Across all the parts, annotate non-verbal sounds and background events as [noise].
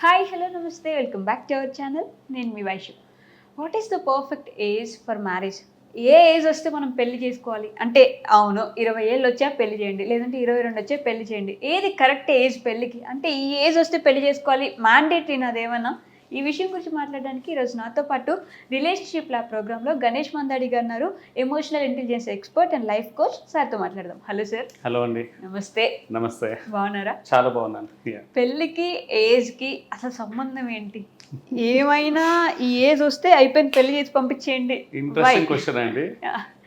Hi hello నమస్తే. Welcome back to our channel నేను మీ Vaishu what is the perfect age for marriage A age వస్తే మనం పెళ్ళి చేసుకోవాలి? అంటే అవును ఇరవై ఏళ్ళు వచ్చా పెళ్ళి చేయండి లేదంటే ఇరవై రెండు వచ్చే పెళ్ళి చేయండి. ఏది కరెక్ట్ ఏజ్ పెళ్ళికి అంటే ఈ ఏజ్ వస్తే పెళ్ళి చేసుకోవాలి? మ్యాండేటరీ నాదేమన్నా ఈ విషయం గురించి మాట్లాడడానికి ఈరోజు నాతో పాటు రిలేషన్షిప్ ల్యాబ్ ప్రోగ్రాంలో గణేష్ మందాడి గారు ఉన్నారు. Emotional intelligence expert and life coach సార్తో మాట్లాడదాం. హలో సార్ హలో అండి. నమస్తే. నమస్తే. బాగున్నారా? చాలా బాగున్నాను. పెళ్ళికి ఏజ్కి అసలు సంబంధం ఏంటి? ఏమైనా ఈ ఏజ్ వస్తే అయిపోయింది పెళ్ళి చేసి పంపించేయండి. ఇంట్రెస్టింగ్ క్వశ్చన్ అండి.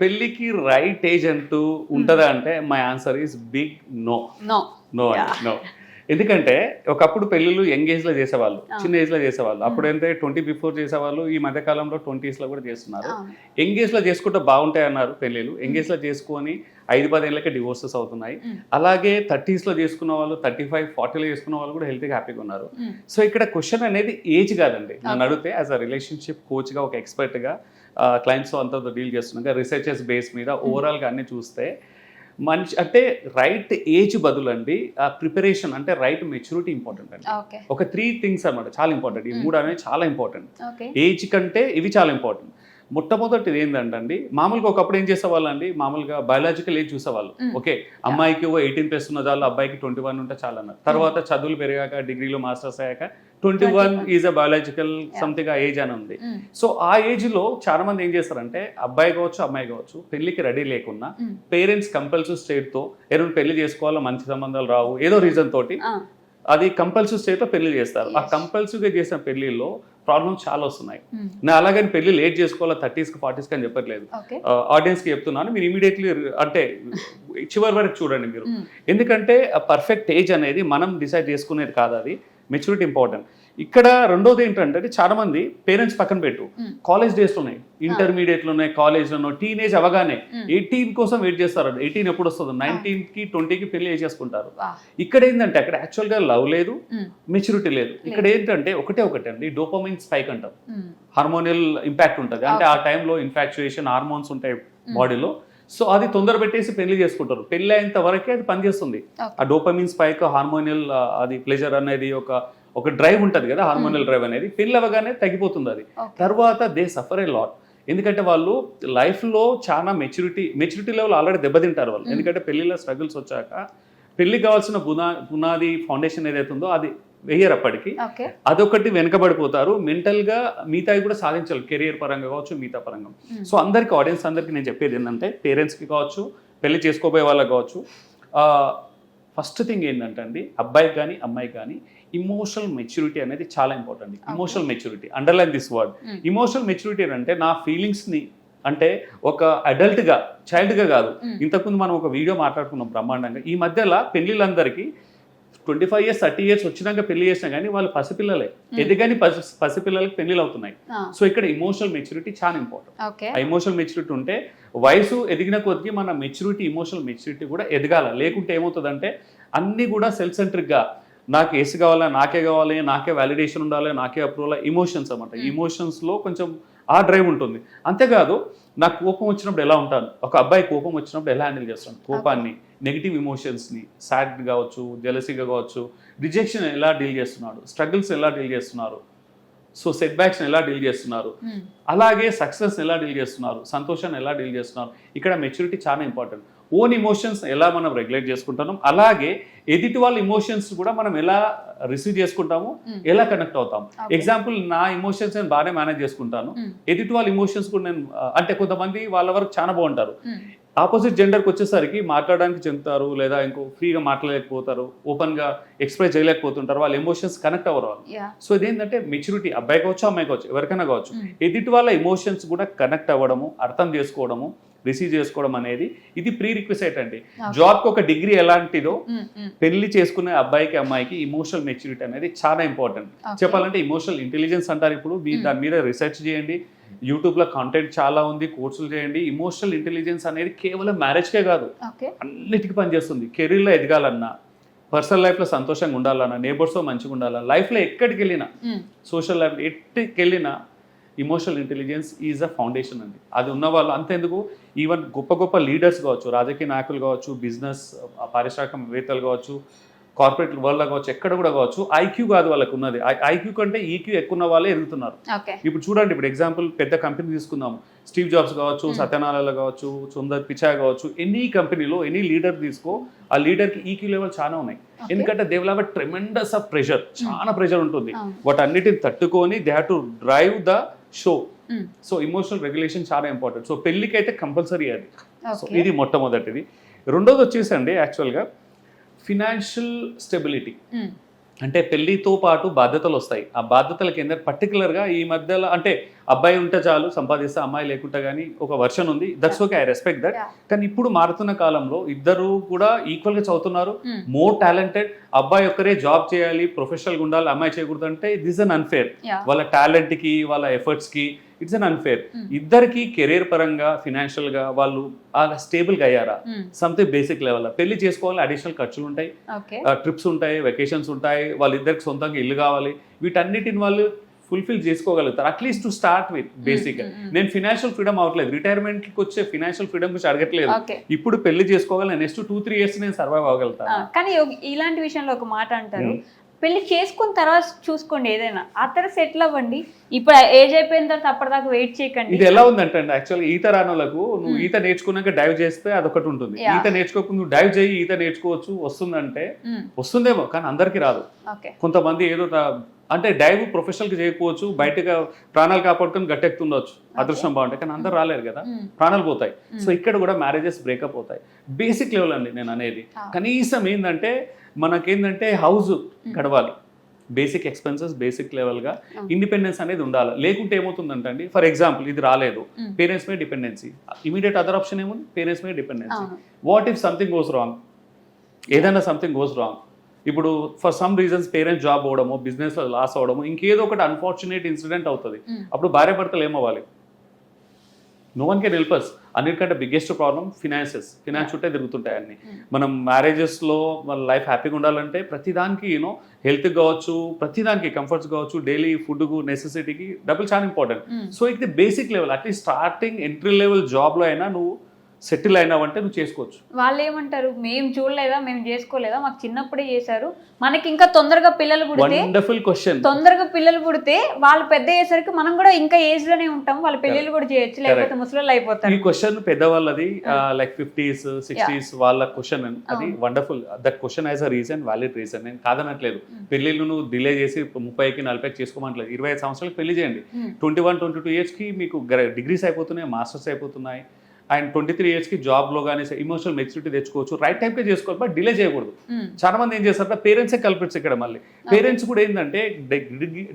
పెళ్ళికి రైట్ ఏజ్ అంటూ ఉంటుందా అంటే my answer is big no no no. No ఎందుకంటే ఒకప్పుడు పెళ్ళిళ్ళు యంగ్ ఏజ్లో చేసేవాళ్ళు. చిన్న ఏజ్లో చేసేవాళ్ళు అప్పుడు అయితే ట్వంటీ బిఫోర్ చేసేవాళ్ళు ఈ మధ్య కాలంలో ట్వంటీస్లో కూడా చేస్తున్నారు. యంగ్ ఏజ్లో చేసుకుంటే బాగుంటాయి అన్నారు పెళ్ళిళ్ళు యంగ్ ఏజ్లో చేసుకొని ఐదు పదేళ్ళకే డివోర్సెస్ అవుతున్నాయి. అలాగే థర్టీస్లో చేసుకున్న వాళ్ళు థర్టీ ఫైవ్ ఫార్టీలో చేసుకున్న వాళ్ళు కూడా హెల్తీగా హ్యాపీగా ఉన్నారు. సో ఇక్కడ క్వశ్చన్ అనేది ఏజ్ కాదండి నన్ను. అడిగితే యాజ్ అ రిలేషన్షిప్ కోచ్గా ఒక ఎక్స్పర్ట్గా క్లయింట్స్ అంతా డీల్ చేస్తున్నాగా రీసెర్చెస్ బేస్ మీద ఓవరాల్గా అన్ని చూస్తే మనిషి అంటే రైట్ ఏజ్ బదులు అండి ఆ ప్రిపరేషన్ అంటే రైట్ మెచ్యూరిటీ ఇంపార్టెంట్ అండి. ఒక త్రీ థింగ్స్ అన్నమాట చాలా ఇంపార్టెంట్ ఈ. మూడు అనేవి చాలా ఇంపార్టెంట్ ఏజ్ కంటే ఇవి చాలా ఇంపార్టెంట్ మొట్టమొదటిది ఏంటంటే మామూలుగా ఒకప్పుడు ఏం చేసేవాళ్ళండి మామూలుగా బయాలజికల్ ఏజ్ చూసేవాళ్ళు. ఓకే అమ్మాయికి ఓ ఎయిటీన్ ప్లస్ ఉన్న చాలు అబ్బాయికి ట్వంటీ వన్ ఉంటే చాలా అన్నారు తర్వాత చదువులు పెరిగాక డిగ్రీలు మాస్టర్స్ అయ్యాక twenty one 21. Is a biological something ఆ ఏజ్ అని ఉంది Mm. సో ఆ ఏజ్లో చాలా మంది ఏం చేస్తారంటే అబ్బాయి కావచ్చు అమ్మాయి కావచ్చు పెళ్ళికి రెడీ లేకున్నా Mm. పేరెంట్స్ కంపల్సరీ స్టేట్తో ఎరువు పెళ్ళి చేసుకోవాలో మంచి సంబంధాలు రావు ఏదో రీజన్ తోటి అది కంపల్సరీ స్టేట్లో పెళ్ళి చేస్తారు ఆ. కంపల్సరీగా చేసిన పెళ్ళిలో ప్రాబ్లమ్స్ చాలా వస్తున్నాయి mm. నా అలాగని పెళ్ళి లేట్ చేసుకోవాలో థర్టీస్కి ఫార్టీస్కి అని చెప్పట్లేదు ఓకే ఆడియన్స్కి చెప్తున్నాను మీరు ఇమీడియట్లీ అంటే చివరి వరకు చూడండి మీరు Mm. ఎందుకంటే పర్ఫెక్ట్ ఏజ్ అనేది మనం డిసైడ్ చేసుకునేది కాదు అది మెచ్యూరిటీ ఇంపార్టెంట్. ఇక్కడ రెండోది ఏంటంటే చాలా మంది పేరెంట్స్ పక్కన పెట్టు. కాలేజ్ డేస్లో ఉన్నాయి. ఇంటర్మీడియట్లో ఉన్నాయి కాలేజ్లో టీనేజ్ అవగానే. ఎయిటీన్ కోసం వెయిట్ చేస్తారు. ఎయిటీన్ ఎప్పుడు వస్తుంది? నైన్టీన్కి ట్వంటీకి పెళ్ళి చేసేసుకుంటారు వా. ఇక్కడ ఏంటంటే అక్కడ యాక్చువల్గా లవ్ లేదు. మెచ్యూరిటీ లేదు. ఇక్కడ ఏంటంటే ఒకటే ఒకటి అండి డోపమైన్ స్పైక్ అంటాం. Mm. హార్మోనియల్ ఇంపాక్ట్ ఉంటుంది. అంటే ఆ టైంలో ఇన్ఫాక్చుయేషన్ హార్మోన్స్ ఉంటాయి బాడీలో. సో అది తొందర పెట్టేసి పెళ్ళి చేసుకుంటారు. పెళ్ళి అయ్యేంత వరకే అది పనిచేస్తుంది. ఆ డోపమిన్ స్పైక్ హార్మోనియల్ అది ప్లెజర్ అనేది ఒక ఒక డ్రైవ్ ఉంటుంది కదా హార్మోనియల్ డ్రైవ్ అనేది. పెళ్ళి అవ్వగానే తగ్గిపోతుంది అది. తర్వాత దే సఫర్ ఏ లాట్. ఎందుకంటే వాళ్ళు లైఫ్లో చాలా మెచ్యూరిటీ మెచ్యూరిటీ లెవెల్ ఆల్రెడీ దెబ్బతింటారు వాళ్ళు. Mm. ఎందుకంటే పెళ్ళిలో స్ట్రగుల్స్ వచ్చాక పెళ్ళి కావాల్సిన బునా పునాది ఫౌండేషన్ ఏదైతే ఉందో అది వెయ్యరు అప్పటికి అదొకటి వెనకబడిపోతారు. మెంటల్గా మిగతావి కూడా సాధించాలి. కెరియర్ పరంగా కావచ్చు మిగతా పరంగా. సో అందరికి ఆడియన్స్ అందరికి నేను చెప్పేది ఏంటంటే పేరెంట్స్కి కావచ్చు పెళ్ళి చేసుకోబోయే వాళ్ళకి కావచ్చు ఫస్ట్ థింగ్ ఏంటంటే అండి అబ్బాయికి కానీ అమ్మాయికి కానీ ఇమోషనల్ మెచ్యూరిటీ అనేది చాలా important emotional maturity underline this word. Emotional maturity అంటే నా ఫీలింగ్స్ని అంటే ఒక అడల్ట్గా చైల్డ్గా కాదు. ఇంతకుముందు మనం ఒక వీడియో మాట్లాడుకున్నాం బ్రహ్మాండంగా. ఈ మధ్యలో పెళ్ళిళ్ళందరికీ twenty five years thirty years వచ్చినాక పెళ్ళి చేసినా కానీ వాళ్ళు పసిపిల్లలే. ఎదిగని పసి పసిపిల్లలకి పెళ్ళిళ్ళు అవుతున్నాయి. సో ఇక్కడ ఇమోషనల్ మెచ్యూరిటీ చాలా ఇంపార్టెంట్ ఆ ఇమోషనల్ మెచ్యూరిటీ ఉంటే వయసు ఎదిగిన కొద్దికి మన మెచ్యూరిటీ ఇమోషనల్ మెచ్యూరిటీ కూడా ఎదగాల. లేకుంటే ఏమవుతుందంటే అన్నీ కూడా సెల్ఫ్ సెంట్రిక్గా నాకు ఏసీ కావాలా నాకే కావాలి నాకే వ్యాలిడేషన్ ఉండాలి నాకే అప్రూవల్ ఇమోషన్స్ అనమాట Hmm. ఇమోషన్స్లో కొంచెం ఆ డ్రైవ్ ఉంటుంది. అంతేకాదు నాకు కోపం వచ్చినప్పుడు ఎలా ఉంటాను? ఒక అబ్బాయి కోపం వచ్చినప్పుడు ఎలా హ్యాండిల్ చేస్తాను కోపాన్ని నెగిటివ్ ఇమోషన్స్ని సాడ్ కావచ్చు జెలసీగా కావచ్చు రిజెక్షన్ ఎలా డీల్ చేస్తున్నాడు? స్ట్రగుల్స్ ఎలా డీల్ చేస్తున్నారు? సో సెట్ బ్యాక్స్ని ఎలా డీల్ చేస్తున్నారు? Mm. అలాగే సక్సెస్ ఎలా డీల్ చేస్తున్నారు? సంతోషాన్ని ఎలా డీల్ చేస్తున్నారు? ఇక్కడ మెచ్యూరిటీ చాలా ఇంపార్టెంట్ ఓన్ ఇమోషన్స్ ఎలా మనం రెగ్యులేట్ చేసుకుంటున్నాం అలాగే ఎదుటి వాళ్ళ ఇమోషన్స్ కూడా మనం ఎలా రిసీవ్ చేసుకుంటాము. ఎలా కనెక్ట్ అవుతాం. ఎగ్జాంపుల్ నా ఇమోషన్స్ నేను బాగానే మేనేజ్ చేసుకుంటాను. ఎదుటి వాళ్ళ ఇమోషన్స్ కూడా నేను అంటే కొంతమంది వాళ్ళ వరకు చాలా బాగుంటారు. ఆపోజిట్ జెండర్కి వచ్చేసరికి మాట్లాడడానికి చెందుతారు లేదా ఇంకో ఫ్రీగా మాట్లాడలేకపోతారు ఓపెన్గా ఎక్స్ప్రెస్ చేయలేకపోతుంటారు వాళ్ళ ఎమోషన్స్ కనెక్ట్ అవ్వరు వాళ్ళు సో ఇదేంటంటే మెచ్యూరిటీ అబ్బాయి కావచ్చు అమ్మాయి కావచ్చు ఎవరికైనా కావచ్చు Mm. ఎదుటి వాళ్ళ ఎమోషన్స్ కూడా కనెక్ట్ అవ్వడము అర్థం చేసుకోవడము రిసీవ్ చేసుకోవడం అనేది ఇది ప్రీ రిక్వెసైట్ అండి. జాబ్కి ఒక డిగ్రీ ఎలాంటిదో Mm, mm. పెళ్ళి చేసుకునే అబ్బాయికి అమ్మాయికి ఇమోషనల్ మెచ్యూరిటీ అనేది చాలా ఇంపార్టెంట్. చెప్పాలంటే ఇమోషనల్ ఇంటెలిజెన్స్ అంటారు ఇప్పుడు మీరు. దాని మీద రీసెర్చ్ చేయండి యూట్యూబ్లో కంటెంట్ చాలా ఉంది కోర్సులు చేయండి. ఇమోషనల్ ఇంటెలిజెన్స్ అనేది కేవలం మ్యారేజ్కే కాదు. అన్నిటికీ పనిచేస్తుంది. కెరీర్లో ఎదగాలన్నా పర్సనల్ లైఫ్లో సంతోషంగా ఉండాలన్నా నేబర్స్తో మంచిగా ఉండాలన్నా లైఫ్లో ఎక్కడికి వెళ్ళినా. సోషల్ లైఫ్ ఎక్కడికి వెళ్ళినా emotional intelligence is a foundation అండి. అది ఉన్న వాళ్ళు అంతెందుకు? ఈవెన్ గొప్ప గొప్ప లీడర్స్ కావచ్చు రాజకీయ నాయకులు కావచ్చు బిజినెస్ పారిశ్రామికవేత్తలు కావచ్చు కార్పొరేట్ వరల్డ్లో కావచ్చు ఎక్కడ కూడా కావచ్చు ఐక్యూ కాదు వాళ్ళకు ఉన్నది. ఐక్యూ కంటే ఈక్యూ ఎక్కువ ఉన్న వాళ్ళే ఎదుగుతున్నారు. ఇప్పుడు చూడండి ఇప్పుడు ఎగ్జాంపుల్ పెద్ద కంపెనీ తీసుకుందాం స్టీవ్ జాబ్స్ కావచ్చు Hmm. సత్యనారాయణ కావచ్చు సుందర్ పిచాయ్ కావచ్చు ఎనీ కంపెనీలో ఎనీ లీడర్ తీసుకో ఆ లీడర్కి ఈక్యూ లెవెల్ చాలా ఉన్నాయి. ఎందుకంటే they will tremendous of pressure చాలా ప్రెషర్ ఉంటుంది. అవును. వాటి అన్నిటిని తట్టుకొని they have to drive the show. So emotional regulation చాలా ఇంపార్టెంట్ సో పెళ్ళికి అయితే కంపల్సరీ అది. ఇది మొట్టమొదటిది. రెండోది వచ్చేసండి యాక్చువల్గా ఫినాన్షియల్ స్టెబిలిటీ. అంటే పెళ్ళితో పాటు బాధ్యతలు వస్తాయి. ఆ బాధ్యతల కింద పర్టికులర్గా ఈ మధ్యలో అంటే అబ్బాయి ఉంటే చాలు సంపాదిస్తే అమ్మాయి లేకుంటే కానీ ఒక వర్షన్ ఉంది. That's okay I respect that. కానీ ఇప్పుడు మారుతున్న కాలంలో ఇద్దరు కూడా ఈక్వల్గా చదువుతున్నారు. ఉమ్, మోర్ టాలెంటెడ్ అబ్బాయి ఒక్కరే జాబ్ చేయాలి ప్రొఫెషనల్గా ఉండాలి అమ్మాయి చేయకూడదు అంటే దిస్ అన్ అన్ఫేర్. వాళ్ళ టాలెంట్కి వాళ్ళ ఎఫర్ట్స్కి ఇట్స్ అన్ అన్ఫేర్ Hmm. ఇద్దరికి కెరీర్ పరంగా ఫినాన్షియల్గా వాళ్ళు అలా స్టేబుల్గా అయ్యారా? సంథింగ్ బేసిక్ లెవెల్ పెళ్ళి చేసుకోవాలి అడిషనల్ ఖర్చులు ఉంటాయి. ట్రిప్స్ ఉంటాయి వెకేషన్స్ ఉంటాయి. వాళ్ళిద్దరికి సొంతంగా ఇల్లు కావాలి. వీటన్నిటిని వాళ్ళు ఫుల్ఫిల్ చేసుకోగలుగుతారు. At least to start with basic. నేను ఫినాన్షియల్ ఫ్రీడమ్ అవ్వట్లేదు రిటైర్మెంట్కి వచ్చే ఫినాన్షియల్ ఫ్రీడమ్ గురించి అడగట్లేదు ఇప్పుడు పెళ్ళి చేసుకోగలను నెక్స్ట్ టూ త్రీ ఇయర్స్ నేను సర్వైవ్ అవ్వగలుగుతాను. కానీ ఇలాంటి విషయంలో ఒక మాట అంటారు. ఉమ్. పెళ్ళి చేసుకున్న తర్వాత చూసుకోండి ఏదైనా. ఆ తర్వాత సెటిల్ అవ్వండి. ఇప్పుడు ఏజ్ అయిపోయిన తర్వాత అప్పటిదాకా వెయిట్ చేయకండి. ఇది ఎలా ఉందంటే యాక్చువల్గా ఈత రానులకు నువ్వు Hmm. ఈత నేర్చుకున్నాక డైవ్ చేస్తే అదొకటి ఉంటుంది. ఈత నేర్చుకోకుండా నువ్వు డైవ్ చేయి ఈత నేర్చుకోవచ్చు వస్తుందంటే ఉమ్, వస్తుందేమో కానీ అందరికీ రాదు. కొంతమంది ఏదో అంటే డైవ్ ప్రొఫెషనల్గా చేయకపోవచ్చు బయటగా ప్రాణాలు కాపాడుకొని గట్టెక్కుతుండొచ్చు అదృష్టం బాగుంటాయి కానీ అందరు రాలేరు కదా. ప్రాణాలు పోతాయి. సో ఇక్కడ కూడా మ్యారేజెస్ బ్రేకప్ అవుతాయి. బేసిక్ లెవెల్ అండి నేను అనేది. కనీసం ఏంటంటే మనకేంటంటే హౌస్ గడవాలి. బేసిక్ ఎక్స్పెన్సెస్ బేసిక్ లెవెల్గా. ఇండిపెండెన్స్ అనేది ఉండాలి. లేకుంటే ఏమవుతుందంటే అండి ఫర్ ఎగ్జాంపుల్ ఇది రాలేదు. పేరెంట్స్ మీద డిపెండెన్సీ ఇమీడియట్ అదర్ ఆప్షన్ ఏముంది? పేరెంట్స్ మీద dependency what if something goes wrong ఏదైనా సంథింగ్ గోస్ రాంగ్ ఇప్పుడు for some reasons parents job అవ్వడము బిజినెస్లో లాస్ అవ్వడము ఇంకేదో ఒకటి అన్ఫార్చునేట్ ఇన్సిడెంట్ అవుతుంది. అప్పుడు భార్య భర్తలు ఏమవ్వాలి? No one can help us అన్నిటికంటే బిగ్గెస్ట్ ప్రాబ్లం ఫినాన్సెస్ ఫినాన్స్ చుట్టే తిరుగుతుంటాయి అన్ని. మనం మ్యారేజెస్లో మన లైఫ్ హ్యాపీగా ఉండాలంటే ప్రతిదానికి యూనో హెల్త్ కావచ్చు ప్రతిదానికి కంఫర్ట్స్ కావచ్చు డైలీ ఫుడ్కు నెసెసిటీకి డబ్బులు చాలా ఇంపార్టెంట్ సో ఇది basic level at least starting entry level జాబ్లో అయినా నువ్వు సెటిల్ అయినావంటే నువ్వు చేసుకోవచ్చు. వాళ్ళు ఏమంటారు మేము చూడలేదా? మేము చేసుకోలేదా? మాకు చిన్నప్పుడే చేశారు. మనకి ఇంకా తొందరగా పిల్లలు పుడితే వండర్ఫుల్ క్వశ్చన్ తొందరగా పిల్లలు పుడితే వాళ్ళు పెద్ద అయ్యేసరికి మనం కూడా ఇంకా ఏజ్లోనే ఉంటాం. వాళ్ళ పెళ్ళిళ్ళు కూడా చేయొచ్చు లేకపోతే ముసలి ఈ అయిపోతారు. క్వశ్చన్ పెద్దవాళ్ళది లైక్ ఫిఫ్టీస్ సిక్స్టీస్ వాళ్ళ క్వశ్చన్ అది. Wonderful that question as a reason valid reason నేను కాదనట్లేదు. Mm. పెళ్ళిళ్ళు నువ్వు డిలే చేసి ముప్పైకి నలభైకి చేసుకోమంటలేదు. ఇరవై ఐదు సంవత్సరాలకు పెళ్ళి చేయండి. ట్వంటీ వన్ ట్వంటీ టూ ఇయర్స్కి మీకు డిగ్రీస్ అయిపోతున్నాయి మాస్టర్స్ అయిపోతున్నాయి. అండ్ ట్వంటీ త్రీ ఇయర్స్కి జాబ్లో కానీ ఇమోషనల్ మెచ్యూరిటీ తెచ్చుకోవచ్చు. రైట్ టైంకే చేసుకోవాలి. బట్ డిలే చేయకూడదు. ఉమ్, చాలా మంది ఏం చేస్తారంటే పేరెంట్సే కల్పిట్స్ ఇక్కడ మళ్ళీ. పేరెంట్స్ కూడా ఏంటంటే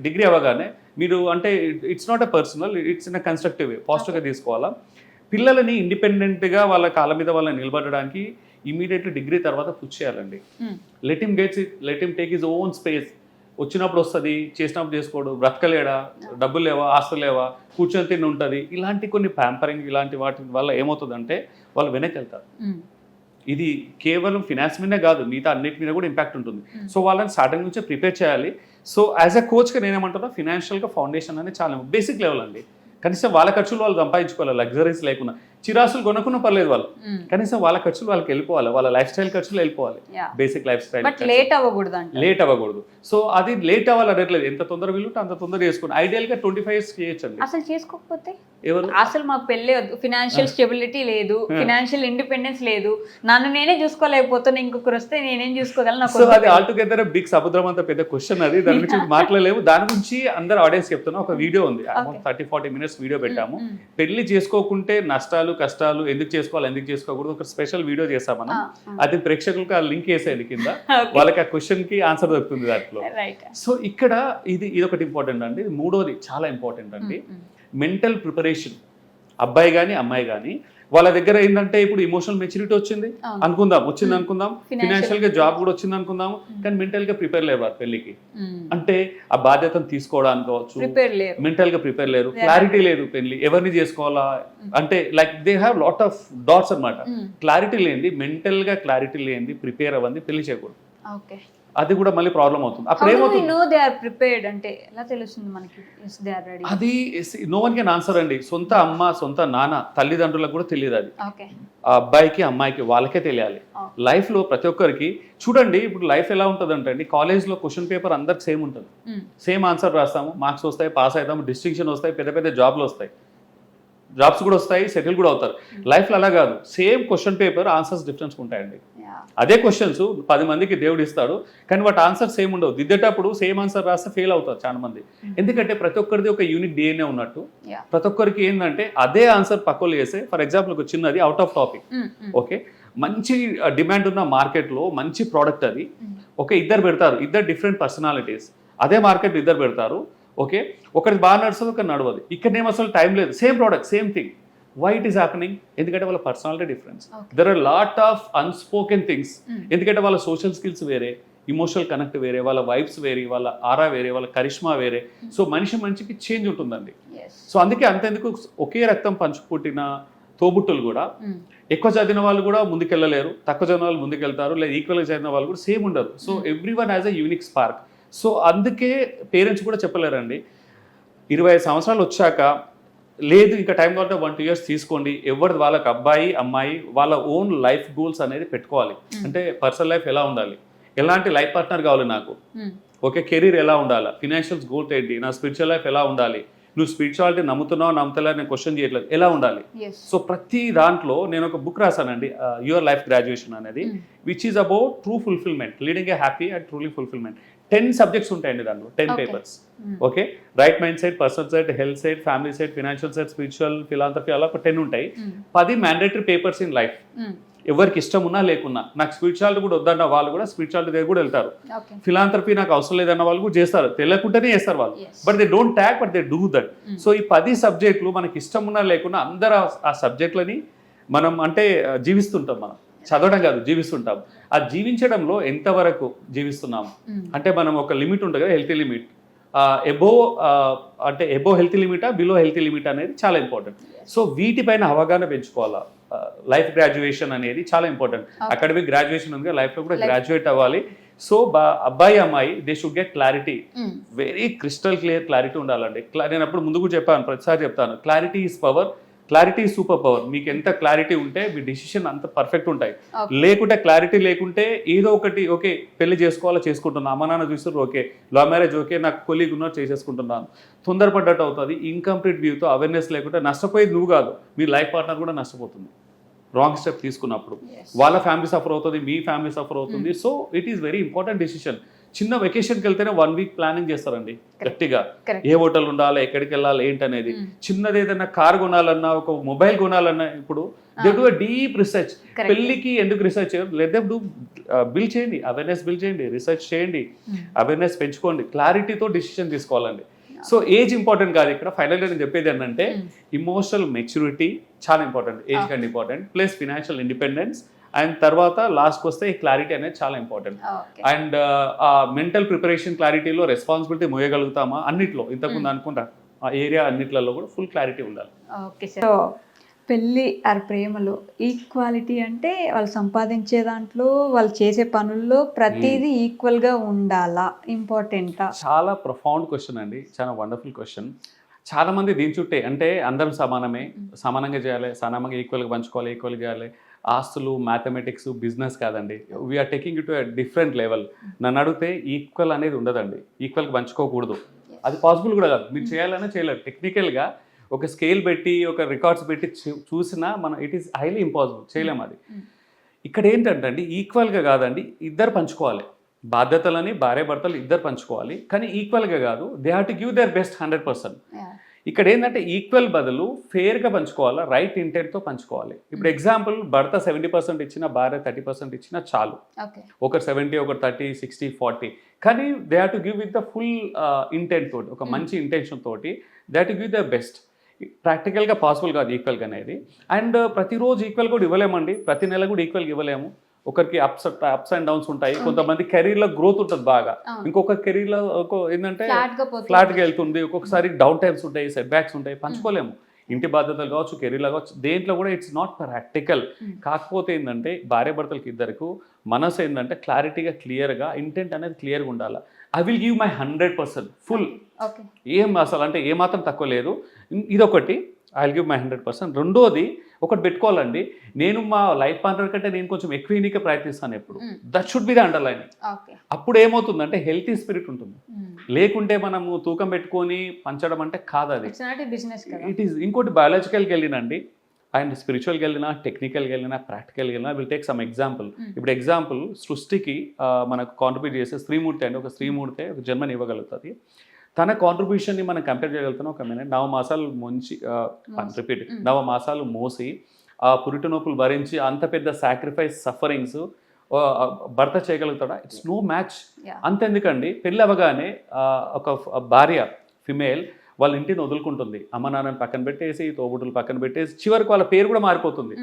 డిగ్రీ అవ్వగానే మీరు అంటే it's not a personal it's in a constructive way పాజిటివ్గా తీసుకోవాలా? పిల్లలని ఇండిపెండెంట్గా వాళ్ళ కాళ్ళ మీద వాళ్ళని నిలబడడానికి ఇమీడియట్లీ డిగ్రీ తర్వాత పుష్ చేయాలండి. ఉమ్, let him gets let him take his own space వచ్చినప్పుడు వస్తుంది చేసినప్పుడు చేసుకోడు బ్రతకలేడా డబ్బులు లేవా ఆస్తులు లేవా కూర్చొని తిని ఉంటుంది. ఇలాంటి కొన్ని ప్యాంపరింగ్ ఇలాంటి వాటి వల్ల ఏమవుతుందంటే వాళ్ళు వెనక్కి వెళ్తారు. ఇది కేవలం ఫినాన్స్ మీదనే కాదు మిగతా అన్నిటి మీద కూడా ఇంపాక్ట్ ఉంటుంది. సో వాళ్ళని స్టార్టింగ్ నుంచే ప్రిపేర్ చేయాలి. సో యాజ్ అ కోచ్గా నేనేమంటున్నా ఫినాన్షియల్గా ఫౌండేషన్ అనేది చాలా బేసిక్ లెవెల్ అండి. కనీసం వాళ్ళ ఖర్చులు వాళ్ళు సంపాదించుకోవాలి లగ్జరీస్ లేకుండా చిరాసులు కొనుక్కున్నా పర్లేదు వాళ్ళు. కనీసం వాళ్ళ ఖర్చులు వాళ్ళకి వెళ్ళిపోవాలి. వాళ్ళ లైఫ్ స్టైల్ ఖర్చులు వెళ్ళిపోవాలి. బేసిక్ లైఫ్ స్టైల్ లేట్ అవ్వకూడదు లేట్ అవ్వకూడదు. సో అది లేట్ అవ్వాలి అనట్లేదు ఎంత తొందర వీలుంటే అంత తొందర చేసుకోండి. ఐడియల్గా ట్వంటీ ఫైవ్ ఇయర్స్ చేయొచ్చండి. అసలు చేసుకోకపోతే? ఎవరు? అసలు మాకు పెళ్ళే వద్దు. ఫినాన్షియల్ స్టెబిలిటీ లేదు. ఫినాన్షియల్ ఇండిపెండెన్స్ లేదు. నన్ను నేనే చూసుకోలేకపోతున్నా. ఇంకొకరు వస్తే నేనేం చూసుకోగలను? సో అది ఆల్ టుగెదర్ బిగ్ సముద్రం అంత పెద్ద క్వశ్చన్ అది. దాని గురించి [laughs] మాట్లాడలేము. దాని గురించి అందరు ఆడియన్స్ చెప్తున్నా. ఒక వీడియో ఉంది. థర్టీ ఫార్టీ మినిట్స్ వీడియో పెట్టాము. పెళ్ళి చేసుకోకుంటే నష్టాలు కష్టాలు ఎందుకు చేసుకోవాలి ఎందుకు చేసుకోకూడదు ఒక స్పెషల్ వీడియో చేస్తాం మనం. అది ప్రేక్షకులకు ఆ లింక్ వేసేది కింద. [laughs] వాళ్ళకి ఆ క్వశ్చన్కి ఆన్సర్ దొరుకుతుంది దాంట్లో. సో ఇక్కడ ఇది ఇది ఒకటి ఇంపార్టెంట్ అండి. మూడోది చాలా ఇంపార్టెంట్ అండి. మెంటల్ ప్రిపరేషన్ అబ్బాయి కానీ అమ్మాయి కానీ వాళ్ళ దగ్గర ఏంటంటే ఇప్పుడు ఇమోషనల్ మెచ్యూరిటీ వచ్చింది. అనుకుందాం వచ్చింది అనుకుందాం. ఫినాన్షియల్గా జాబ్ కూడా వచ్చింది అనుకుందాం. కానీ మెంటల్గా ప్రిపేర్ లేవు ఆ పెళ్ళికి. అంటే ఆ బాధ్యతను తీసుకోవడానికి కావచ్చు మెంటల్గా ప్రిపేర్ లేరు. క్లారిటీ లేదు పెళ్ళి ఎవరిని చేసుకోవాలా? అంటే like they have lot of doubts అన్నమాట. ఉమ్, క్లారిటీ లేనిది మెంటల్గా క్లారిటీ లేనిది ప్రిపేర్ అవ్వంది పెళ్ళి చేయకూడదు. ఓకే అది కూడా మళ్ళీ ప్రాబ్లం అవుతుంది. అప్పుడు ఏమవుతుంది? అంటే ఎలా తెలుస్తుంది మనకి? అది నో వన్ కెన్ ఆన్సర్ అండి. సొంత అమ్మ సొంత నాన్న తల్లిదండ్రులకు కూడా తెలియదు అది ఆ అబ్బాయికి అమ్మాయికి వాళ్ళకే తెలియాలి. Oh. లైఫ్లో ప్రతి ఒక్కరికి చూడండి ఇప్పుడు లైఫ్ ఎలా ఉంటుంది అంటే అండి కాలేజ్లో క్వశ్చన్ పేపర్ అందరికి సేమ్ ఉంటుంది. సేమ్ ఆన్సర్ రాస్తాము మార్క్స్ వస్తాయి పాస్ అవుతాము డిస్టింక్షన్ వస్తాయి పెద్ద పెద్ద జాబ్లు వస్తాయి. జాబ్స్ కూడా వస్తాయి సెటిల్ కూడా అవుతారు. లైఫ్లో అలా కాదు. Same question paper answers difference ఉంటాయండి. అదే క్వశ్చన్స్ పది మందికి దేవుడు ఇస్తాడు కానీ వాటి ఆన్సర్ సేమ్ ఉండవు. దిద్దేటప్పుడు సేమ్ ఆన్సర్ రాస్తే ఫెయిల్ అవుతారు చాలా మంది. ఎందుకంటే ప్రతి ఒక్కరిది ఒక యూనిక్ డిఎన్ఏ ఉన్నట్టు. ప్రతి ఒక్కరికి ఏంటంటే అదే ఆన్సర్ పక్కలు వేసే ఫర్ ఎగ్జాంపుల్ ఒక చిన్నది out of topic Hmm. Okay? మంచి డిమాండ్ ఉన్న మార్కెట్లో మంచి ప్రోడక్ట్ అది. ఓకే ఇద్దరు పెడతారు ఇద్దరు డిఫరెంట్ పర్సనాలిటీస్ అదే మార్కెట్ ఇద్దరు పెడతారు. ఓకే? ఒకటి బాగా నడుస్తుంది ఒకటి నడవదు. ఇక్కడనేం అసలు టైం లేదు. Same product same thing why it is happening ఎందుకంటే వాళ్ళ personality difference. There are lot of unspoken things. ఎందుకంటే వాళ్ళ సోషల్ స్కిల్స్ వేరే ఇమోషనల్ కనెక్ట్ వేరే వాళ్ళ వైబ్స్ వేరే వాళ్ళ ఆరా వేరే వాళ్ళ కరిష్మా వేరే. సో మనిషి మనిషికి చేంజ్ ఉంటుందండి. సో అందుకే అంతెందుకు ఒకే రక్తం పంచు పుట్టిన తోబుట్టులు కూడా Hmm. ఎక్కువ చదివిన వాళ్ళు కూడా ముందుకెళ్ళలేరు తక్కువ చదివిన వాళ్ళు ముందుకెళ్తారు లేదా ఈక్వల్గా చదివిన వాళ్ళు కూడా సేమ్ ఉండరు. So every one has a unique spark so అందుకే పేరెంట్స్ కూడా చెప్పలేరండి. ఇరవై ఐదు సంవత్సరాలు వచ్చాక లేదు ఇంకా టైం కావాలంటే వన్ టూ ఇయర్స్ తీసుకోండి. ఎవరిది వాళ్ళకి అబ్బాయి అమ్మాయి వాళ్ళ ఓన్ లైఫ్ గోల్స్ అనేది పెట్టుకోవాలి. అంటే పర్సనల్ లైఫ్ ఎలా ఉండాలి? ఎలాంటి లైఫ్ పార్ట్నర్ కావాలి నాకు. ఓకే కెరీర్ ఎలా ఉండాలి? ఫినాన్షియల్ గోల్ ఏంటి? నా స్పిరిచువల్ లైఫ్ ఎలా ఉండాలి? నువ్వు స్పిరిచువాలిటీ నమ్ముతున్నావు నమ్ముతలే నేను క్వశ్చన్ చేయట్లేదు. ఎలా ఉండాలి? సో ప్రతి దాంట్లో నేను ఒక బుక్ రాశానండి యువర్ లైఫ్ గ్రాడ్యుయేషన్ అనేది. Which is about true fulfilment leading a happy and truly fulfilment ten subjects ఉంటాయండి దాంట్లో ten. Papers. Okay? Right mind side personal side health side family side financial side spiritual philanthropy అలా ఒక ten ఉంటాయి. పది mandatory papers in life. ఎవరికి ఇష్టం ఉన్నా లేకున్నా. నాకు స్పిరిచువాలిటీ కూడా వద్దన్న వాళ్ళు కూడా స్పిరిచువాలిటీ దగ్గర కూడా వెళ్తారు. ఫిలాంథరపీ నాకు అవసరం లేదన్న వాళ్ళు కూడా చేస్తారు. తెలియకుండానే చేస్తారు వాళ్ళు. But they don't track but they do that. So ఈ పది సబ్జెక్టులు మనకి ఇష్టం ఉన్నా లేకున్నా అందరు ఆ- సబ్జెక్టులని మనం అంటే జీవిస్తుంటాం మనం. చదవడం కాదు జీవిస్తుంటాం. ఆ జీవించడంలో ఎంతవరకు జీవిస్తున్నాము Hmm. అంటే మనం ఒక లిమిట్ ఉంటుంది కదా హెల్తీ లిమిట్. ఎబో అంటే ఎబో హెల్తీ లిమిటా బిలో హెల్తీ లిమిట్ అనేది చాలా ఇంపార్టెంట్. సో వీటిపైన అవగాహన పెంచుకోవాలా? లైఫ్ గ్రాడ్యుయేషన్ అనేది చాలా ఇంపార్టెంట్. అకాడమిక్ గ్రాడ్యుయేషన్ ఉంది లైఫ్లో కూడా. గ్రాడ్యుయేట్ అవ్వాలి. సో బా అబ్బాయి అమ్మాయి they should get clarity. Very crystal clear clarity ఉండాలండి. నేను అప్పుడు ముందుకు చెప్పాను ప్రతిసారి చెప్తాను. Clarity is power clarity super power మీకు ఎంత క్లారిటీ ఉంటే మీ డిసిషన్ అంత పర్ఫెక్ట్ ఉంటాయి. లేకుంటే క్లారిటీ లేకుంటే ఏదో ఒకటి ఓకే పెళ్ళి చేసుకోవాలో చేసుకుంటున్నా అమ్మ నాన్న చూస్తారు ఓకే లవ్ మ్యారేజ్ ఓకే నాకు కొలీగ్ ఉన్నారు చేసేసుకుంటున్నాను. తొందరపడ్డట్టు అవుతుంది ఇన్కంప్లీట్ వ్యూతో అవేర్నెస్ లేకుంటే నష్టపోయేది నువ్వు కాదు. మీ లైఫ్ పార్ట్నర్ కూడా నష్టపోతుంది. రాంగ్ స్టెప్ తీసుకున్నప్పుడు. వాళ్ళ ఫ్యామిలీ సఫర్ అవుతుంది మీ ఫ్యామిలీ సఫర్ అవుతుంది. So it is very important decision చిన్న వెకేషన్కి వెళ్తేనే వన్ వీక్ ప్లానింగ్ చేస్తారండి గట్టిగా. ఏ హోటల్ ఉండాలి ఎక్కడికి వెళ్ళాలి ఏంటనేది Mm. చిన్నది ఏదైనా కార్ కొనాలన్నా ఒక మొబైల్ కొనాలన్నా ఇప్పుడు దే డూ డీప్ రీసెర్చ్. పెళ్ళికి ఎందుకు research let them do build చేయండి అవేర్నెస్ బిల్ చేయండి రీసెర్చ్ చేయండి Hmm. అవేర్నెస్ పెంచుకోండి క్లారిటీతో డిసిషన్ తీసుకోవాలండి సో ఏజ్ ఇంపార్టెంట్ కాదు ఇక్కడ ఫైనల్గా నేను చెప్పేది ఏంటంటే. ఇమోషనల్ మెచ్యూరిటీ చాలా ఇంపార్టెంట్ ఏజ్ Ah. కంటే important plus financial independence and తర్వాత లాస్ట్కి వస్తే ఈ క్లారిటీ అనేది చాలా ఇంపార్టెంట్ అండ్ ఆ మెంటల్ ప్రిపరేషన్ క్లారిటీలో రెస్పాన్సిబిలిటీ మోయగలుగుతామా? అన్నిట్లో. ఇంతకుముందు అనుకుంటా ఆ ఏరియా అన్నిట్లలో కూడా ఫుల్ క్లారిటీ ఉండాలి. ఓకే సో పెళ్ళి ఆర్ ప్రేమలో ఈక్వాలిటీ అంటే వాళ్ళు సంపాదించే దాంట్లో వాళ్ళు చేసే పనుల్లో ప్రతిదీ ఈక్వల్గా ఉండాలా? ఇంపార్టెంటా చాలా ప్రొఫౌండ్ క్వశ్చన్ అండి. చాలా వండర్ఫుల్ క్వశ్చన్ చాలా మంది దీని చుట్టే అంటే అందరం సమానమే. సమానంగా చేయాలి సమానంగా ఈక్వల్గా పంచుకోవాలి ఈక్వల్గా చేయాలి. ఆస్తులు మ్యాథమెటిక్స్ బిజినెస్ కాదండి. We're taking to different level నన్ను అడిగితే ఈక్వల్ అనేది ఉండదండి. ఈక్వల్గా పంచుకోకూడదు. అది పాసిబుల్ కూడా కాదు. మీరు చేయాలనే చేయలేరు. టెక్నికల్గా ఒక స్కేల్ పెట్టి ఒక రికార్డ్స్ పెట్టి చూ- చూసినా మనం ఇట్ ఈస్ హైలీ ఇంపాసిబుల్ చేయలేము అది. ఇక్కడ ఏంటంటే అండి ఈక్వల్గా కాదండి ఇద్దరు పంచుకోవాలి. బాధ్యతలని భార్య భర్తలు ఇద్దరు పంచుకోవాలి. కానీ ఈక్వల్గా కాదు they have to give their best hundred percent ఇక్కడ ఏంటంటే ఈక్వల్ బదులు ఫేర్గా పంచుకోవాలా? రైట్ ఇంటెంట్తో పంచుకోవాలి. ఇప్పుడు ఎగ్జాంపుల్ భర్త సెవెంటీ పర్సెంట్ ఇచ్చిన భార్య థర్టీ పర్సెంట్ ఇచ్చినా చాలు. ఒకరు సెవెంటీ ఒకరు థర్టీ సిక్స్టీ ఫార్టీ కానీ they have to give with the full intent తోటి ఒక మంచి ఇంటెన్షన్ తోటి they to give the best ప్రాక్టికల్గా పాసిబుల్ కాదు ఈక్వల్గా అనేది. అండ్ ప్రతిరోజు ఈక్వల్ కూడా ఇవ్వలేమండి. ప్రతి నెల కూడా ఈక్వల్గా ఇవ్వలేము. ఒకరికి అప్స్ అప్స్ అండ్ డౌన్స్ ఉంటాయి. కొంతమంది కెరీర్లో గ్రోత్ ఉంటుంది బాగా. ఇంకొక కెరీర్లో ఏంటంటే ఫ్లాట్గా పోతుంది. ఫ్లాట్గా వెళ్తుంది. ఒక్కొక్కసారి డౌన్ టైమ్స్ ఉంటాయి సెట్ బ్యాక్స్ ఉంటాయి పంచుకోలేము. ఇంటి బాధ్యతలు కావచ్చు కెరీర్లో కావచ్చు దేంట్లో కూడా ఇట్స్ నాట్ ప్రాక్టికల్. కాకపోతే ఏంటంటే భార్య భర్తలకి ఇద్దరికి మనసు ఏంటంటే క్లారిటీగా క్లియర్గా ఇంటెంట్ అనేది క్లియర్గా ఉండాలి. I will give my hundred percent full ఏం అసలు అంటే ఏమాత్రం తక్కువ లేదు. ఇదొకటి. I will give my hundred percent రెండోది ఒకటి పెట్టుకోవాలండి. నేను మా లైఫ్ పార్ట్నర్ కంటే నేను కొంచెం ఎక్కువ ఈనికే ప్రయత్నిస్తాను ఎప్పుడు. That should be the underline అప్పుడు ఏమవుతుందంటే హెల్తీ స్పిరిట్ ఉంటుంది. లేకుంటే మనము తూకం పెట్టుకొని పంచడం అంటే కాదు. అది ఇట్ ఈస్ ఇంకోటి బయాలజికల్కి వెళ్ళినండి. అండ్ స్పిరిచువల్కి వెళ్ళినా టెక్నికల్కి వెళ్ళినా ప్రాక్టికల్కి వెళ్ళినా విల్ టేక్ సమ్ ఎగ్జాంపుల్. ఇప్పుడు ఎగ్జాంపుల్ సృష్టికి మనకు కాంట్రిబ్యూట్ చేసే స్త్రీమూర్తి అంటే ఒక స్త్రీమూర్తి ఒక జన్మని ఇవ్వగలుగుతుంది. తన కాంట్రిబ్యూషన్ని మనం కంపేర్ చేయగలుగుతున్నాం ఒక మినిట్ నవ మాసాలు ముంచి. రిపీట్. నవ మాసాలు మోసి ఆ పురిటి నొప్పులు భరించి అంత పెద్ద సాక్రిఫైస్ సఫరింగ్స్ భర్త చేయగలుగుతాడా? It's no match. అంతెందుకండి. పెళ్ళి అవ్వగానే ఒక భార్య ఫిమేల్ వాళ్ళ ఇంటిని వదులుకుంటుంది. అమ్మ నాన్నని పక్కన పెట్టేసి తోబుట్టులు పక్కన పెట్టేసి చివరికి వాళ్ళ పేరు కూడా మారిపోతుంది.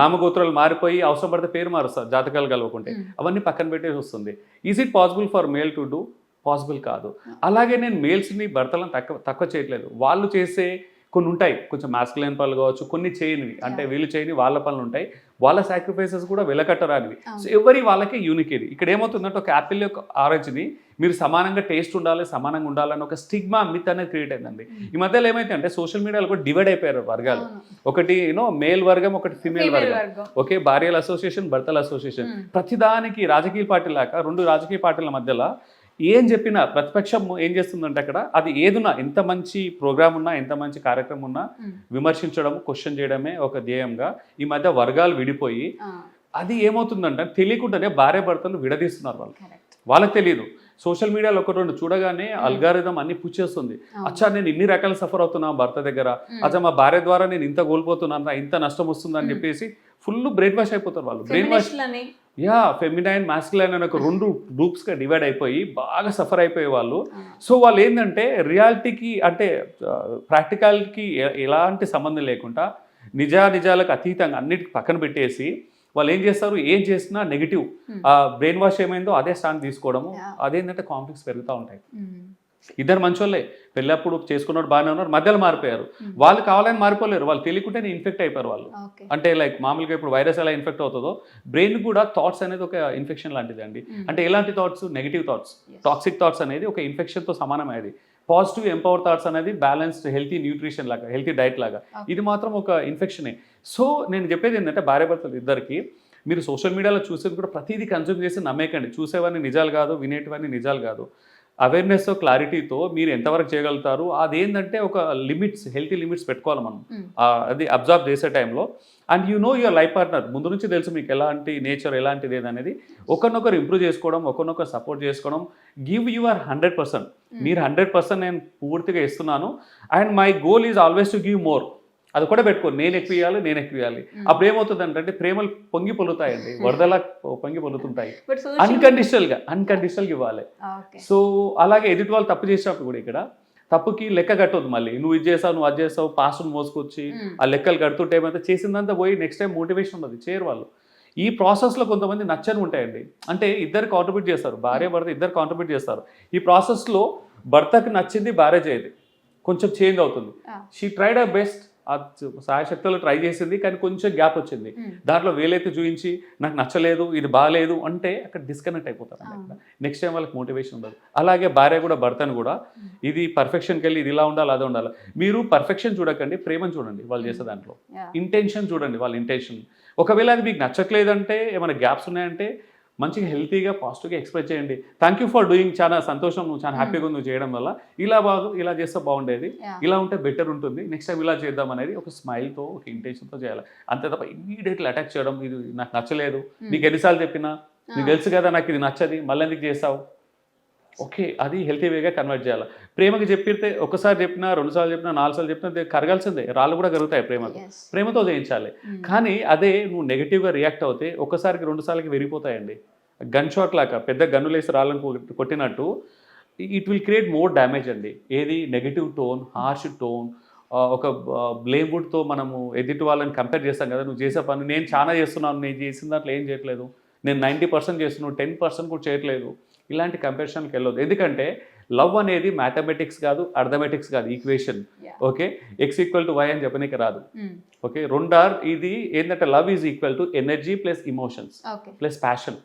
నామగోత్రాలు మారిపోయి అవసరం పడితే పేరు మారుస్తారు జాతకాలు కలవకుంటే. అవన్నీ పక్కన పెట్టేసి వస్తుంది. Is it possible for male to do possible కాదు. అలాగే నేను మేల్స్ని భర్తలను తక్కువ తక్కువ చేయట్లేదు. వాళ్ళు చేసే కొన్ని ఉంటాయి. కొంచెం మాస్కులైన్ పనులు కావచ్చు కొన్ని చేయనివి. అంటే వీళ్ళు చేయని వాళ్ళ పనులు ఉంటాయి. వాళ్ళ సాక్రిఫైసెస్ కూడా వెలకట్టరానివి. సో ఎవరి వాళ్ళకే యూనిక్ ఇది. ఇక్కడ ఏమవుతుందంటే ఒక యాపిల్ యొక్క ఆరెంజ్ని మీరు సమానంగా టేస్ట్ ఉండాలి సమానంగా ఉండాలని ఒక స్టిగ్మా మిత్ అనేది క్రియేట్ అయిందండి. ఈ మధ్యలో ఏమైతే అంటే సోషల్ మీడియాలో కూడా డివైడ్ అయిపోయారు వర్గాలు. ఒకటి యూనో మేల్ వర్గం ఒకటి ఫిమేల్ వర్గం. ఓకే భార్యల అసోసియేషన్ భర్తల అసోసియేషన్ Mm. ప్రతిదానికి రాజకీయ పార్టీ లాగా రెండు రాజకీయ పార్టీల మధ్యలో ఏం చెప్పినా ప్రతిపక్షం ఏం చేస్తుందంటే అక్కడ అది ఏదున్నా ఎంత మంచి ప్రోగ్రామ్ ఉన్నా ఎంత మంచి కార్యక్రమం ఉన్నా. విమర్శించడం క్వశ్చన్ చేయడమే ఒక ధ్యేయంగా ఈ మధ్య వర్గాలు విడిపోయి అది ఏమవుతుందంటే తెలియకుండానే భార్య భర్తలు విడదీస్తున్నారు వాళ్ళు. వాళ్ళకి తెలియదు సోషల్ మీడియాలో ఒక రెండు చూడగానే అల్గారిథం అన్ని పుష్ చేస్తుంది అవును. అచ్చా నేను ఇన్ని రకాల సఫర్ అవుతున్నా భర్త దగ్గర. అచ్చా మా భార్య ద్వారా నేను ఇంత కోల్పోతున్నా ఇంత నష్టం వస్తుంది అని Mm. చెప్పేసి ఫుల్ బ్రెయిన్ వాష్ అయిపోతారు వాళ్ళు brain wash yeah feminine masculine అనే ఒక రెండు గ్రూప్స్గా డివైడ్ అయిపోయి బాగా సఫర్ అయిపోయే వాళ్ళు. సో వాళ్ళు ఏంటంటే రియాలిటీకి అంటే ప్రాక్టికాల్కి ఎలాంటి సంబంధం లేకుండా నిజా నిజాలకు అతీతంగా అన్నిటికి పక్కన పెట్టేసి వాళ్ళు ఏం చేస్తారు? ఏం చేసినా నెగిటివ్. బ్రెయిన్ వాష్ ఏమైందో అదే స్టాండ్ తీసుకోవడము. అదేంటంటే కాన్ఫ్లిక్ట్స్ పెరుగుతూ ఉంటాయి. ఇద్దరు మంచోళ్ళే. పెళ్ళప్పుడు చేసుకున్నాడు బాగానే ఉన్నారు మధ్యలో మారిపోయారు. వాళ్ళు కావాలని మారిపోలేరు. వాళ్ళు తెలియకుండానే ఇన్ఫెక్ట్ అయిపోయారు వాళ్ళు. అంటే లైక్ మామూలుగా ఇప్పుడు వైరస్ ఎలా ఇన్ఫెక్ట్ అవుతుందో బ్రెయిన్ కూడా థాట్స్ అనేది ఒక ఇన్ఫెక్షన్ లాంటిది అండి. అంటే ఎలాంటి thoughts negative thoughts. Toxic thoughts అనేది ఒక ఇన్ఫెక్షన్తో సమానమైనది. పాజిటివ్ ఎంపవర్ థాట్స్ అనేది బ్యాలెన్స్డ్ హెల్తీ న్యూట్రిషన్ లాగా హెల్తీ డైట్ లాగా. ఇది మాత్రం ఒక ఇన్ఫెక్షనే సో నేను చెప్పేది ఏంటంటే భార్యాభర్తలు ఇద్దరికి మీరు సోషల్ మీడియాలో చూసేది కూడా ప్రతిదీ కన్జ్యూమ్ చేసి నమ్మేకండి. చూసేవన్నీ నిజాలు కాదు వినేటివన్నీ నిజాలు కాదు. అవేర్నెస్ క్లారిటీతో మీరు ఎంతవరకు చేయగలుగుతారు? అదేంటంటే ఒక లిమిట్స్ హెల్తీ లిమిట్స్ పెట్టుకోవాలి మనం. అది అబ్జర్వ్ చేసే టైంలో. And you know your life partner. ముందు నుంచి తెలుసు మీకు ఎలాంటి నేచర్ ఎలాంటిది ఏదనేది. ఒకరినొకరు ఇంప్రూవ్ చేసుకోవడం ఒకరినొకరు సపోర్ట్ చేసుకోవడం గివ్ యువర్ హండ్రెడ్ పర్సెంట్. మీరు హండ్రెడ్ పర్సెంట్ నేను పూర్తిగా ఇస్తున్నాను. And my goal is always to give more. అది కూడా పెట్టుకో నేను ఎక్కువ ఇవ్వాలి నేను ఎక్కువ ఇవ్వాలి అప్పుడు ఏమవుతుంది అంటే ప్రేమలు పొంగి పొలుతాయండి వరదలా పొంగి పొలుతుంటాయి But social- అన్కండిషనల్గా అన్కండిషనల్గా ఇవ్వాలి. సో అలాగే ఎదుటి వాళ్ళు తప్పు చేసినప్పుడు కూడా ఇక్కడ తప్పుకి లెక్క కట్టొద్దు మళ్ళీ. నువ్వు ఇది చేసావు నువ్వు అది చేసావు పాస్ట్ మోసుకొచ్చి. ఆ లెక్కలు కడుతుంటే ఏమైతే చేసిందంతా పోయి నెక్స్ట్ టైం మోటివేషన్ ఉండదు చేయరు వాళ్ళు. ఈ ప్రాసెస్లో కొంతమంది నచ్చని ఉంటాయండి. అంటే ఇద్దరు కాంట్రిబ్యూట్ చేస్తారు భార్య భర్త ఇద్దరు కాంట్రిబ్యూట్ చేస్తారు. ఈ ప్రాసెస్లో భర్తకు నచ్చింది భార్య చేయదు. కొంచెం చేంజ్ అవుతుంది. షీ ట్రైడ్ అ బెస్ట్ సాయశక్తులు ట్రై చేసింది కానీ కొంచెం గ్యాప్ వచ్చింది. దాంట్లో వేలైతే చూపించి నాకు నచ్చలేదు ఇది బాగాలేదు అంటే అక్కడ డిస్కనెక్ట్ అయిపోతారు. నెక్స్ట్ టైం వాళ్ళకి మోటివేషన్ ఉండదు. అలాగే భార్య కూడా భర్తను కూడా ఇది పర్ఫెక్షన్కి వెళ్ళి ఇది ఇలా ఉండాలి అదే ఉండాలి. మీరు పర్ఫెక్షన్ చూడకండి ప్రేమను చూడండి వాళ్ళు చేసే దాంట్లో. ఇంటెన్షన్ చూడండి వాళ్ళ ఇంటెన్షన్ ఒకవేళ అది మీకు నచ్చట్లేదంటే ఏమైనా గ్యాప్స్ ఉన్నాయంటే మంచిగా హెల్తీగా పాజిటివ్గా ఎక్స్ప్రెస్ చేయండి. థ్యాంక్ యూ ఫర్ డూయింగ్ చాలా సంతోషం నువ్వు చాలా హ్యాపీగా నువ్వు చేయడం వల్ల. ఇలా బాగు ఇలా చేస్తే బాగుండేది. ఇలా ఉంటే బెటర్ ఉంటుంది. నెక్స్ట్ టైం ఇలా చేద్దాం అనేది ఒక స్మైల్తో ఒక ఇంటెన్షన్తో చేయాలి. అంతే తప్ప ఇమీడియట్లీ అటాక్ చేయడం ఇది నాకు నచ్చలేదు. నీకు ఎన్నిసార్లు చెప్పినా? నీకు తెలుసు కదా నాకు ఇది నచ్చది. మళ్ళీ ఎందుకు చేస్తావు? ఓకే అది హెల్తీ వేగా కన్వర్ట్ చేయాలి? ప్రేమకి చెప్పితే ఒకసారి చెప్పినా రెండు సార్లు చెప్పినా నాలుగు సార్లు చెప్పినా కరగాల్సిందే. రాళ్ళు కూడా కరుగుతాయి ప్రేమకు. Yes. ప్రేమతో చేయించాలి Mm. కానీ అదే నువ్వు నెగిటివ్గా రియాక్ట్ అవుతే ఒక్కసారికి రెండు సార్లకి విరిగిపోతాయండి. గన్ షాట్ లాగా పెద్ద గన్నులేసి రాళ్ళని కొ- కొట్టినట్టు it will create more damage అండి. ఏది? నెగిటివ్ టోన్ హార్ష్ టోన్ ఒక బ్లేమ్ వుడ్తో మనము ఎదుటి వాళ్ళని కంపేర్ చేస్తాం కదా నువ్వు చేసే పని నేను చాలా చేస్తున్నాను నేను చేసిన దాంట్లో ఏం చేయట్లేదు. నేను నైంటీ పర్సెంట్ చేస్తున్నాను టెన్ పర్సెంట్ కూడా చేయట్లేదు. ఇలాంటి కంపారిజన్కి వెళ్ళొద్దు. ఎందుకంటే లవ్ అనేది మ్యాథమెటిక్స్ కాదు అర్థమెటిక్స్ కాదు equation. Okay? X equal to Y అని చెప్పనీకి రాదు. Mm. ఓకే? రెండార్ ఇది ఏంటంటే love is equal to energy plus emotions plus passion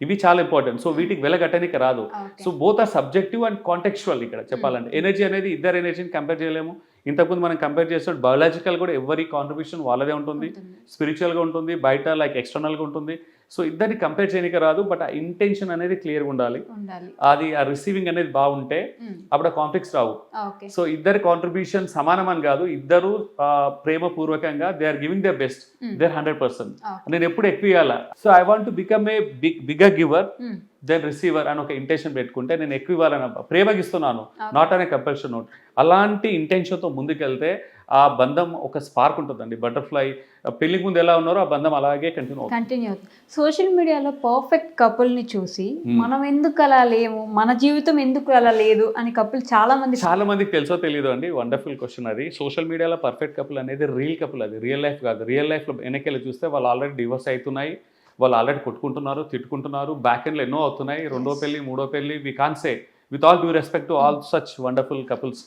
ఇవి చాలా ఇంపార్టెంట్ సో వీటికి వెలగట్టనికి రాదు. So both are subjective and contextual ఇక్కడ చెప్పాలంటే. ఎనర్జీ అనేది ఇద్దరు ఎనర్జీని కంపేర్ చేయలేము. ఇంతకుముందు మనం కంపేర్ చేస్తే బయాలజికల్ కూడా ఎవరి కాంట్రిబ్యూషన్ వాళ్ళదే ఉంటుంది. ఉంటుంది. స్పిరిచువల్గా ఉంటుంది బయట లైక్ ఎక్స్టర్నల్గా ఉంటుంది. సో ఇద్దరిని కంపేర్ చేయడానికి రాదు బట్ ఆ ఇంటెన్షన్ అనేది క్లియర్గా ఉండాలి ఉండాలి అది ఆ రిసీవింగ్ అనేది బాగుంటే. అప్పుడు ఆ కాంఫ్లిక్ట్స్ రావు సో ఇద్దరి కాంట్రిబ్యూషన్ సమానం అని కాదు ఇద్దరు ప్రేమపూర్వకంగా they are giving the best. Their hundred percent. నేను ఎప్పుడు ఎక్కువ ఇవ్వాలా so I want to become a big bigger giver. Than receiver అని ఒక ఇంటెన్షన్ పెట్టుకుంటే నేను ఎక్కువ ఇవ్వాలని ప్రేమకి ఇస్తున్నాను Okay. నాట్ అనే కంపల్షన్ నోట్ అలాంటి ఇంటెన్షన్తో ముందుకెళ్తే ఆ బంధం ఒక స్పార్క్ ఉంటుందండి. బటర్ఫ్లై పెళ్ళికి ముందు ఎలా ఉన్నారో ఆ బంధం అలాగే కంటిన్యూ కంటిన్యూ అవుతుంది. సోషల్ మీడియాలో పర్ఫెక్ట్ కపుల్ని చూసి. మనం ఎందుకు అలా లేము? మన జీవితం ఎందుకు అలా లేదు అని కపుల్ చాలా మంది చాలా మందికి తెలుసో తెలియదు అండి? వండర్ఫుల్ క్వశ్చన్ అది. సోషల్ మీడియాలో పర్ఫెక్ట్ కపుల్ అనేది రియల్ కపుల్ అది. రియల్ లైఫ్ కాదు. రియల్ లైఫ్లో వెనకెళ్ళి చూస్తే వాళ్ళు ఆల్రెడీ డివోర్స్ అవుతున్నాయి. వాళ్ళు ఆల్రెడీ కొట్టుకుంటున్నారు తిట్టుకుంటున్నారు. బ్యాక్ ఎండ్లో ఎన్నో అవుతున్నాయి. రెండో. పెళ్ళి మూడో పెళ్ళి we can say with all due respect to all such wonderful couples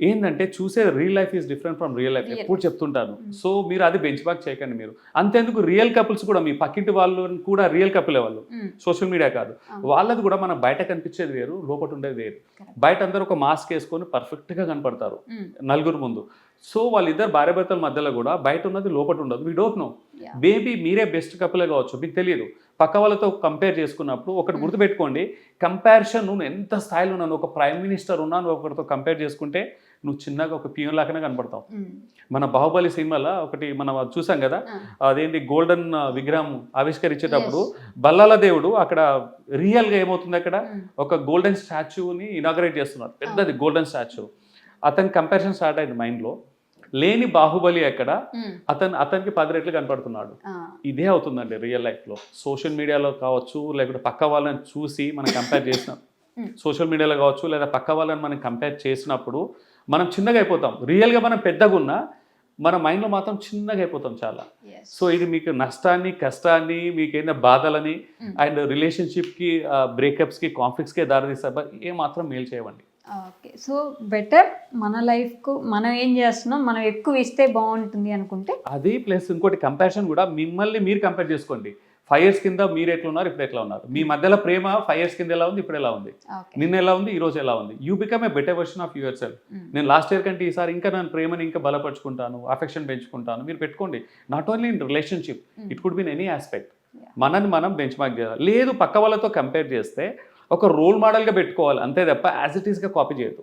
ఏంటంటే చూసే real life is different from real life. ఎప్పుడు చెప్తుంటాను Mm. సో మీరు అది బెంచ్ మార్క్ చేయకండి మీరు అంతేందుకు రియల్ కపుల్స్ కూడా మీ పక్కింటి వాళ్ళు కూడా రియల్ కపులే వాళ్ళు Mm. సోషల్ మీడియా కాదు. వాళ్ళది కూడా మనం బయట కనిపించేది వేరు లోపల ఉండేది వేరు. బయట అందరూ ఒక మాస్క్ వేసుకొని పర్ఫెక్ట్గా కనపడతారు Mm. నలుగురు ముందు సో వాళ్ళిద్దరు భార్యాభర్తల మధ్యలో కూడా బయట ఉన్నది లోపల ఉండదు వీ డోంట్ నో. మేబీ మీరే బెస్ట్ కపులే కావచ్చు మీకు తెలియదు పక్క వాళ్ళతో కంపేర్ చేసుకున్నప్పుడు ఒకటి. గుర్తుపెట్టుకోండి కంపారిజన్ నువ్వు ఎంత స్థాయిలో ఉన్నాను ఒక ప్రైమ్ మినిస్టర్ ఉన్నా నువ్వు ఒకరితో కంపేర్ చేసుకుంటే నువ్వు చిన్నగా ఒక పియూన్ లాగానే కనపడతావు Mm. మన బాహుబలి సినిమాలో ఒకటి మనం అది చూసాం కదా. అదేంటి గోల్డెన్ విగ్రహం ఆవిష్కరించేటప్పుడు బల్లాల దేవుడు అక్కడ రియల్గా ఏమవుతుంది అక్కడ. ఒక గోల్డెన్ స్టాచ్యూని ఇనాగరేట్ చేస్తున్నారు పెద్దది గోల్డెన్ స్టాచ్యూ అతని కంపారిజన్ స్టార్ట్ అయింది మైండ్లో లేని బాహుబలి అక్కడ Mm. అతను అతనికి పది రెట్లు కనపడుతున్నాడు. ఇదే అవుతుందండి రియల్ లైఫ్లో సోషల్ మీడియాలో కావచ్చు లేకపోతే పక్క వాళ్ళని చూసి మనం కంపేర్ చేసిన. [laughs] సోషల్ మీడియాలో కావచ్చు లేదా పక్క వాళ్ళని మనం కంపేర్ చేసినప్పుడు మనం చిన్నగా అయిపోతాం. రియల్గా మనం పెద్దగా ఉన్నా మన మైండ్లో మాత్రం చిన్నగా అయిపోతాం చాలా. సో ఇది మీకు నష్టాన్ని కష్టాన్ని మీకు ఏదైనా బాధలని Mm. అండ్ రిలేషన్షిప్కి బ్రేకప్స్కి కాన్ఫ్లిక్ట్స్కి దారితీస్తా ఏ మాత్రం మేలు చేయవండి. ఓకే సో బెటర్ మన లైఫ్కు మనం ఏం చేస్తున్నాం? మనం ఎక్కువ ఇస్తే బాగుంటుంది అనుకుంటే? అది ప్లస్ ఇంకోటి కంపారిజన్ కూడా మిమ్మల్ని మీరు కంపేర్ చేసుకోండి. ఫైవ్ ఇయర్స్ కింద మీరు ఎట్లా ఉన్నారు ఇప్పుడు ఎట్లా ఉన్నారు? మీ మధ్యలో ప్రేమ ఫైవ్ ఇయర్స్ కింద ఎలా ఉంది ఇప్పుడు ఎలా ఉంది? నిన్న ఎలా ఉంది ఈ రోజు ఎలా ఉంది? You become a better version of yourself నేను లాస్ట్ ఇయర్ కంటే ఈసారి ఇంకా నేను ప్రేమని ఇంకా బలపరుచుకుంటాను అఫెక్షన్ పెంచుకుంటాను. మీరు పెట్టుకోండి. Not only in relationship. It could be in any aspect. మనని మనం బెంచ్ మార్క్ చేయాలి. లేదు పక్క వాళ్ళతో కంపేర్ చేస్తే ఒక రోల్ మోడల్గా పెట్టుకోవాలి. అంతే తప్ప యాజ్ ఇట్ ఈస్గా కాపీ చేయదు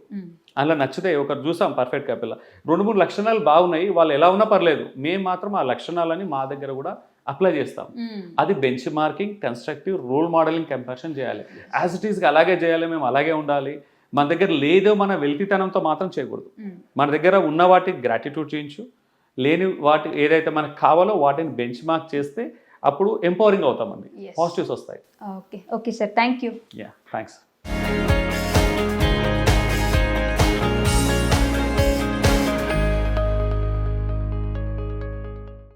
అలా నచ్చితే ఒకరు చూసాం పర్ఫెక్ట్ కపిల్ రెండు మూడు లక్షణాలు బాగున్నాయి వాళ్ళు ఎలా ఉన్నా పర్లేదు. మేము మాత్రం ఆ లక్షణాలని మా దగ్గర కూడా అప్లై చేస్తాం. అది benchmarking constructive role modelling comparison చేయాలి యాజ్ ఇట్ ఈస్గా అలాగే చేయాలి మేము అలాగే ఉండాలి. మన దగ్గర లేదో మన వెల్తితనంతో మాత్రం చేయకూడదు. మన దగ్గర ఉన్న వాటికి గ్రాటిట్యూడ్ చేయించు. లేని వాటి ఏదైతే మనకు కావాలో వాటిని బెంచ్ మార్క్ చేస్తే అప్పుడు ఎంపవరింగ్ అవుతామండి. పాజిటివ్స్ వస్తాయి. Okay okay sir thank you yeah thanks